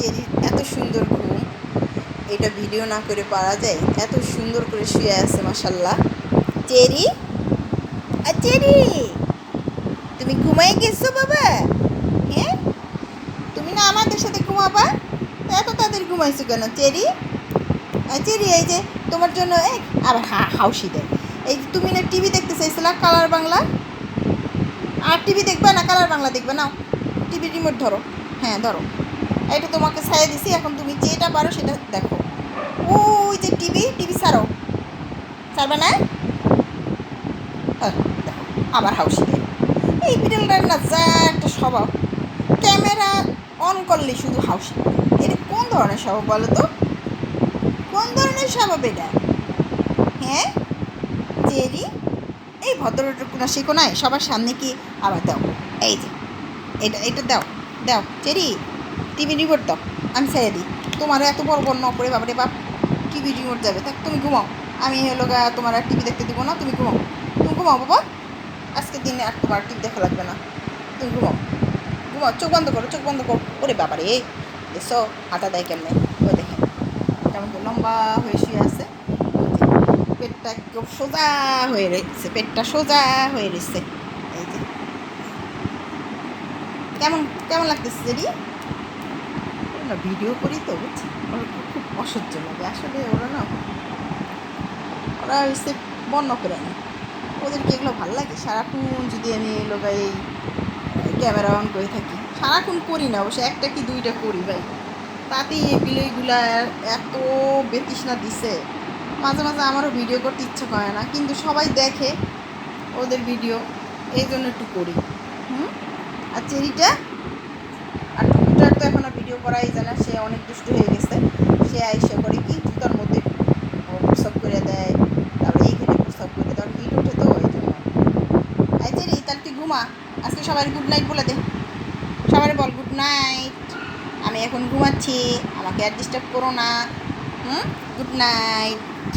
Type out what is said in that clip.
চেরির এত সুন্দর ঘুম, এটা ভিডিও না করে পারা যায়, এত সুন্দর করে শুয়ে আছে মাসাল্লাহ চেরি? আর চেরি! তুমি ঘুমাই গেছো, বাবা? হ্যাঁ? তুমি না আমাদের সাথে ঘুমাবা? এত তাদের ঘুমাইছো কেন, চেরি? চেরি, এই যে তোমার জন্য, এই, আবার হা, হাউসি দেয়। এই যে তুমি না টিভি দেখতে চাইছিলা, কালার বাংলা? আর টিভি দেখবে না, কালার বাংলা দেখবে না টিভি রিমোট ধরো। হ্যাঁ ধরো। এটা তোমাকে ছায়া দিছি, এখন তুমি যেটা পারো সেটা দেখো। ওই যে টিভি টিভি ছাড়ো। ছাড়বে না? আবার হাউসি এই বিড়ালটার না যা একটা স্বভাব। ক্যামেরা অন করলে শুধু হাউসি এটা কোন ধরনের স্বভাব বলো তো? কোন ধরনের স্বভাব এটা? হ্যাঁ? চেরি এই ভদ্রটুকু না শেখো নাই সবার সামনে কি? আবার দাও। এই যে, এটা এটা দাও দাও। চেরি টিভি রিমোট দাও, আমি ছেড়ে দিই। তোমার এত বড় বড় নপরে বাবারে বাপ টিভি রিমোট যাবে? থাক, তুমি ঘুমাও। আমি হলো গা, তোমার আর টিভি দেখতে দিব না, তুমি ঘুমাও। তুমি ঘুমাও, বাবা। আজকের দিনে আর তোমার টিভি দেখা লাগবে না। তুমি ঘুমাও। ঘুমাও, চোখ বন্ধ করো, চোখ বন্ধ করো। ওরে বাবারে, এসো হাতা দেয় কেমনে? ও দেখে কেমন লম্বা হয়ে শুয়ে আছে। পেটটা একদম সোজা হয়ে রয়েছে পেটটা সোজা হয়ে রয়েছে এই যে। কেমন কেমন লাগতেছে যেদি না ভিডিও করি তো বুঝছি খুব অসহ্য লাগে। আসলে ওরা না, ওরা হচ্ছে বন্য করে না। ওদেরকে এগুলো ভালো লাগে? সারাক্ষণ যদি আমি লোক এই ক্যামেরা অন করে থাকি। সারাক্ষণ করি না, অবশ্য একটা কি দুইটা করি ভাই। তাতেই এই বিলইগুলা এত বেতৃষ্ণা দিছে। মাঝে মাঝে আমারও ভিডিও করতে ইচ্ছে করে না, কিন্তু সবাই দেখে ওদের ভিডিও। এই জন্য একটু করি। হুম? আর চেরিটা আর টুকুটার তো এখন আর ভিডিও করাই জানা সে অনেক দুষ্ট হয়ে গেছে। সে আইসে করে কি জুতার মধ্যে প্রসব করে দেয়, তারপরে এইখানে প্রসব করে দেয় হিট উঠে তো ওই জন্য। আই রে তাহলে তুই ঘুমা? আজকে সবাই গুড নাইট বলে দে। সবাই বল গুড নাইট আমি এখন ঘুমাচ্ছি, আমাকে আর ডিস্টার্ব করো না। হুম? Good night